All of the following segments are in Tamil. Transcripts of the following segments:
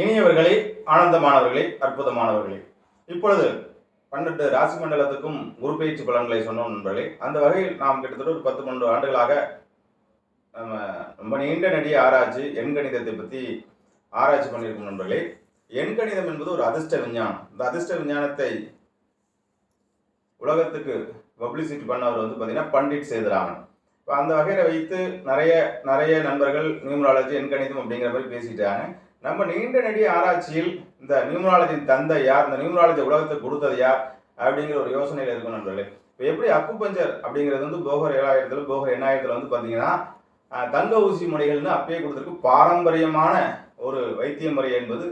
இனியவர்களே ஆனந்தமானவர்களே அற்புதமானவர்களே. இப்பொழுது பன்னெண்டு ராசி மண்டலத்துக்கும் குரு பயிற்சி பலன்களை சொன்னோம் நண்பர்களே. அந்த வகையில் நாம் கிட்டத்தட்ட ஒரு பத்து பன்னெண்டு ஆண்டுகளாக நம்ம ரொம்ப நீண்ட நெடிய ஆராய்ச்சி எண்கணிதத்தை பற்றி ஆராய்ச்சி பண்ணியிருக்கோம் நண்பர்களே. எண்கணிதம் என்பது ஒரு அதிர்ஷ்ட விஞ்ஞானம். இந்த அதிர்ஷ்ட விஞ்ஞானத்தை உலகத்துக்கு பப்ளிசிட்டி பண்ணவர் வந்து பார்த்தீங்கன்னா பண்டிட் சேதுராமன். இப்போ அந்த வகையில் வைத்து நிறைய நிறைய நண்பர்கள் நியூமராலஜி எண்கணிதம் அப்படிங்கிற மாதிரி பேசிட்டாங்க. நம்ம நீண்ட நெடிய ஆராய்ச்சியில் இந்த நியூமராலஜி தந்தை யார்? இந்த நியூமராலஜி உலகத்தை கொடுத்தது யார்? அப்படிங்கிற ஒரு யோசனையில் இருக்கும் நண்பர்களே. இப்போ எப்படி அக்குபஞ்சர் அப்படிங்கிறது வந்து போகர் ஏழாயிரத்தில் போகர் எண்ணாயிரத்தில் வந்து பார்த்தீங்கன்னா தங்க ஊசி முறைகள்னு அப்பயே கொடுத்துருக்கு. பாரம்பரியமான ஒரு வைத்திய முறை என்பது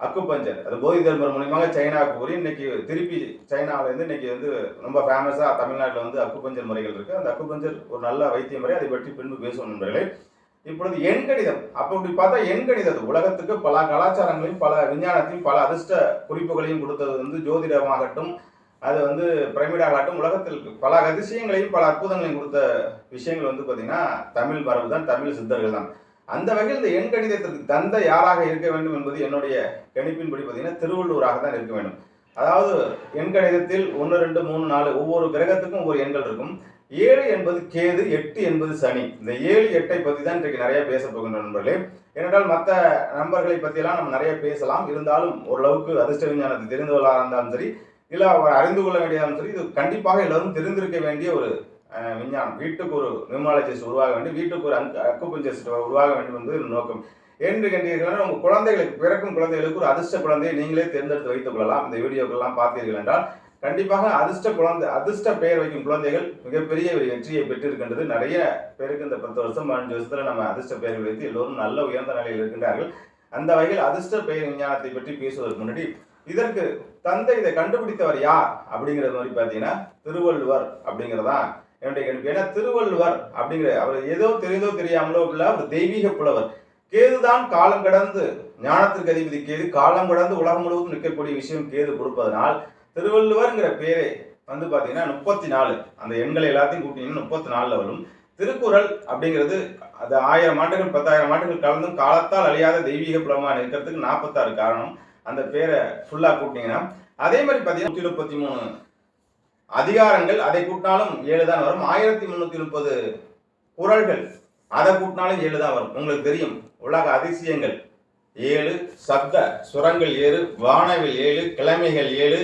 அக்குபஞ்சர். அது போதி தர்மர் மூலியமாக சைனாவுக்கு போய் இன்னைக்கு திருப்பி சைனாவிலேருந்து இன்னைக்கு வந்து ரொம்ப ஃபேமஸாக தமிழ்நாட்டில் வந்து அக்குபஞ்சர் முறைகள் இருக்குது அந்த அக்குபஞ்சர் ஒரு நல்ல வைத்திய முறை. அதை பற்றி பின்பு பேசுவோம் நண்பர்களே. இப்பொழுது எண்கணிதம் அப்போ இப்படி பார்த்தா எண்கணிதம் உலகத்துக்கு பல கலாச்சாரங்களையும் பல விஞ்ஞானத்தையும் பல அதிர்ஷ்ட குறிப்புகளையும் கொடுத்தது வந்து ஜோதிடமாகட்டும் அது வந்து பிரமிடாகட்டும் உலகத்தில் பல அதிசயங்களையும் பல அற்புதங்களையும் கொடுத்த விஷயங்கள் வந்து பார்த்தீங்கன்னா தமிழ் மரபு தான் தமிழ் சித்தர்கள் தான் அந்த வகையில் இந்த எண்கணிதத்திற்கு தந்தை யாராக இருக்க வேண்டும் என்பது என்னுடைய கணிப்பின்படி பார்த்தீங்கன்னா திருவள்ளுவராக தான் இருக்க வேண்டும். அதாவது எண்கணிதத்தில் ஒன்று ரெண்டு மூணு நாலு ஒவ்வொரு கிரகத்துக்கும் ஒவ்வொரு எண்கள் இருக்கும். ஏழு என்பது கேது எட்டு என்பது சனி. இந்த ஏழு எட்டை பற்றி தான் இன்றைக்கு நிறைய பேச போகின்ற நண்பர்களே. ஏனென்றால் மற்ற நண்பர்களை பற்றியெல்லாம் நம்ம நிறைய பேசலாம். இருந்தாலும் ஓரளவுக்கு அதிர்ஷ்ட விஞ்ஞானத்தை தெரிந்தவர்களாக இருந்தாலும் சரி இல்லை அவர் அறிந்து கொள்ள வேண்டியதாலும் சரி இது கண்டிப்பாக எல்லாரும் தெரிந்திருக்க வேண்டிய ஒரு விஞ்ஞானம். வீட்டுக்கு ஒரு நியூமாலஜிஸ்ட் உருவாக வேண்டும். வீட்டுக்கு ஒரு அங்கு அக்குபஞ்சரிஸ்ட் உருவாக வேண்டும் என்பது நோக்கம். என்று கேட்டீர்கள் உங்கள் குழந்தைகளுக்கு பிறக்கும் குழந்தைகளுக்கு ஒரு அதிர்ஷ்ட குழந்தையை நீங்களே தேர்ந்தெடுத்து வைத்துக் கொள்ளலாம். இந்த வீடியோக்கெல்லாம் பார்த்தீர்கள் என்றால் கண்டிப்பாக அதிர்ஷ்ட குழந்தை அதிர்ஷ்ட பெயர் வைக்கும் குழந்தைகள் மிகப்பெரிய ஒரு வெற்றியை பெற்றிருக்கின்றது. நிறைய பேருக்கு இந்த பத்து வருஷம் பதினஞ்சு வருஷத்துல நம்ம அதிர்ஷ்ட பெயர்கள் வைத்து எல்லோரும் நல்ல உயர்ந்த நிலையில் இருக்கின்றார்கள். அந்த வகையில் அதிர்ஷ்ட பெயர் விஞ்ஞானத்தை பற்றி பேசுவதற்கு முன்னாடி இதற்கு தந்தை இதை கண்டுபிடித்தவர் யார் அப்படிங்கிறது மாதிரி பார்த்தீங்கன்னா திருவள்ளுவர் அப்படிங்கிறதான் என்னுடைய கேள்வி. ஏன்னா திருவள்ளுவர் அப்படிங்கிற அவர் ஏதோ தெரிந்தோ தெரியாமலோ உள்ள ஒரு தெய்வீக புலவர். கேதுதான் காலம் கடந்து ஞானத்திற்கு அதிபதி கேது காலம் கடந்து உலகம் முழுவதும் நிற்கக்கூடிய விஷயம் கேது கொடுப்பதனால் திருவள்ளுவர்ங்கிற பேரே வந்து பார்த்தீங்கன்னா முப்பத்தி நாலு அந்த எண்களை எல்லாத்தையும் கூட்டிங்கன்னா முப்பத்தி நாலில் வரும். திருக்குறள் அப்படிங்கிறது அது ஆயிரம் ஆண்டுகள் பத்தாயிரம் ஆண்டுகள் கலந்தும் காலத்தால் அழியாத தெய்வீக புலமாக இருக்கிறதுக்கு நாற்பத்தாறு காரணம். அந்த பேரை ஃபுல்லாக கூட்டிங்கன்னா அதே மாதிரி பார்த்தீங்கன்னா நூற்றி முப்பத்தி மூணு அதிகாரங்கள் அதை கூட்டினாலும் ஏழு தான் வரும். ஆயிரத்தி முந்நூற்றி முப்பது குரல்கள் அதை கூட்டினாலும் ஏழு தான் வரும். உங்களுக்கு தெரியும். உலக அதிசயங்கள் ஏழு சப்த சுரங்கள் ஏழு வானவில் ஏழு கிழமைகள் ஏழு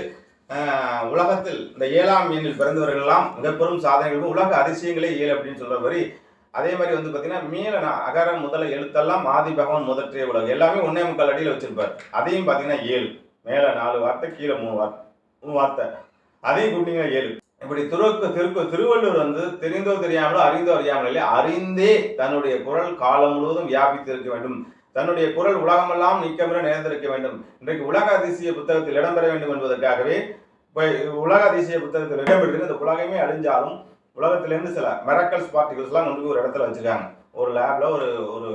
உலகத்தில் இந்த ஏழாம் எண்ணில் பிறந்தவர்கள் எல்லாம் மிகப்பெரும் சாதனைகளும் உலக அதிசயங்களே ஏழு அப்படின்னு சொல்ற மாதிரி அதே மாதிரி வந்து பார்த்தீங்கன்னா மேல அகரம் அகர முதல எழுத்தெல்லாம் ஆதி பகவான் முதற்றிய உலகம். எல்லாமே ஒன்னே முக்கால் அடியில் வச்சிருப்பார். அதையும் பார்த்தீங்கன்னா ஏழு. மேலே நாலு வார்த்தை கீழே மூணு வார்த்தை மூணு வார்த்தை. அதையும் கூட்டிங்கன்னா ஏழு. இப்படி துருக்கு திருக்கு திருவள்ளுவர் வந்து தெரிந்தோ தெரியாமலோ அறிந்தோ அறியாமலே அறிந்தே தன்னுடைய குரல் காலம் முழுவதும் வியாபித்து இருக்க வேண்டும். தன்னுடைய குரல் உலகமெல்லாம் நிற்கமிட நிறைந்திருக்க வேண்டும். இன்றைக்கு உலக அதிசய புத்தகத்தில் இடம்பெற வேண்டும் என்பதற்காகவே இப்போ உலக அதிசய புத்தகத்தில் இடம்பெற்றிருக்கு இந்த உலகமே அழிஞ்சாலும் உலகத்திலேருந்து சில மெரக்கல்ஸ் பார்ட்டிகல்ஸ்லாம் கொண்டு போய் ஒரு இடத்துல வச்சுருக்காங்க. ஒரு லேப்ல ஒரு ஒரு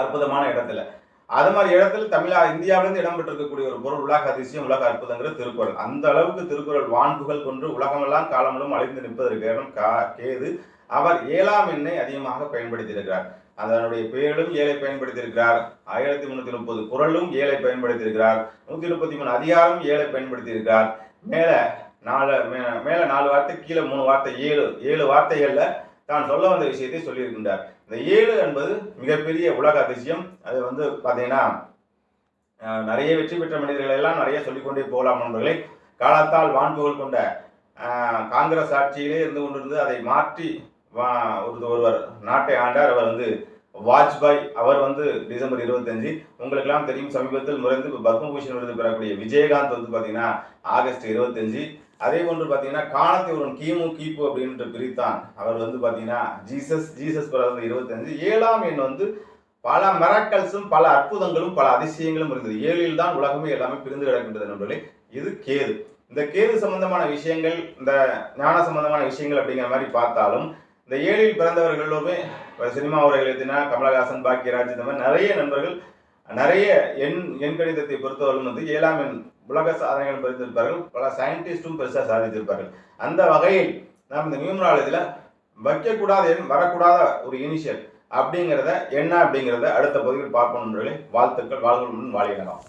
அற்புதமான இடத்துல. அது மாதிரி இடத்துல தமிழா இந்தியாவிலிருந்து இடம்பெற்றிருக்கக்கூடிய ஒரு பொருள் உலக அதிசயம் உலக அற்புதங்கிற திருக்குறள். அந்த அளவுக்கு திருக்குறள் வான்புகள் கொண்டு உலகமெல்லாம் காலமெல்லாம் அழிந்து நிற்பதற்கு இடம் கா கேது. அவர் ஏழாம் எண்ணை அதிகமாக பயன்படுத்தியிருக்கிறார். அதனுடைய பெயரிலும் ஏழை பயன்படுத்தியிருக்கிறார். ஆயிரத்தி முன்னூத்தி முப்பது குரலும் ஏழை பயன்படுத்தியிருக்கிறார். நூத்தி முப்பத்தி மூணு அதிகாரம் ஏழை பயன்படுத்தியிருக்கிறார். மேல நாலு மே- மேல நாலு வார்த்தை கீழே மூணு வார்த்தை ஏழு ஏழு வார்த்தைகள்ல தான் சொல்ல வந்த விஷயத்தை சொல்லியிருக்கின்றார். இந்த ஏழு என்பது மிகப்பெரிய உலக அதிசயம். அது வந்து பார்த்தீங்கன்னா நிறைய வெற்றி பெற்ற மனிதர்கள் எல்லாம் நிறைய சொல்லிக்கொண்டே போகலாம் நண்பர்களே. காலத்தால் வான்புகள் கொண்ட காங்கிரஸ் ஆட்சியிலே இருந்து கொண்டிருந்து அதை மாற்றி வா- ஒரு ஒருவர் நாட்டை ஆண்டார். அவர் வந்து வாஜ்பாய் அவர் வந்து டிசம்பர் இருபத்தஞ்சு உங்களுக்கெல்லாம் தெரியும் சமீபத்தில் முறைந்து பத்மபூஷன் விருது பெறக்கூடிய விஜயகாந்த் வந்து பார்த்தீங்கன்னா ஆகஸ்ட் இருபத்தஞ்சு. அதே போன்று பார்த்தீங்கன்னா காலத்தை ஒரு கிமு கீப்பு அப்படின்ட்டு பிரித்தான். அவர் வந்து பார்த்தீங்கன்னா ஜீசஸ் ஜீசஸ் பிறந்த இருபத்தஞ்சு. ஏழாம் எண் வந்து பல மெராக்கல்ஸும் பல அற்புதங்களும் பல அதிசயங்களும் இருந்தது. ஏழில் தான் உலகமே எல்லாமே பிரிந்து கிடக்கின்றது நண்பர்களே. இது கேது. இந்த கேது சம்பந்தமான விஷயங்கள் இந்த ஞான சம்பந்தமான விஷயங்கள் அப்படிங்கிற மாதிரி பார்த்தாலும் இந்த ஏழில் பிறந்தவர்கள் எல்லோருமே சினிமா உரைகள் எழுதினா கமலஹாசன் பாக்யராஜ் இந்த மாதிரி நிறைய நண்பர்கள் நிறைய எண் எண் கணிதத்தை பொறுத்தவரைக்கும் வந்து ஏழாம் எண் உலக சாதனைகள் பறித்திருப்பார்கள். பல சயின்டிஸ்டும் பெருசாக சாதித்திருப்பார்கள். அந்த வகையில் நாம் இந்த நியூமராலஜியில் வைக்கக்கூடாத எண் வரக்கூடாத ஒரு இனிஷியல் அப்படிங்கிறத என்ன அப்படிங்கிறத அடுத்த பகுதியில் பார்ப்போம் நண்பர்களே. வாழ்த்துக்கள் வாழ்வுடன் வாழிடலாம்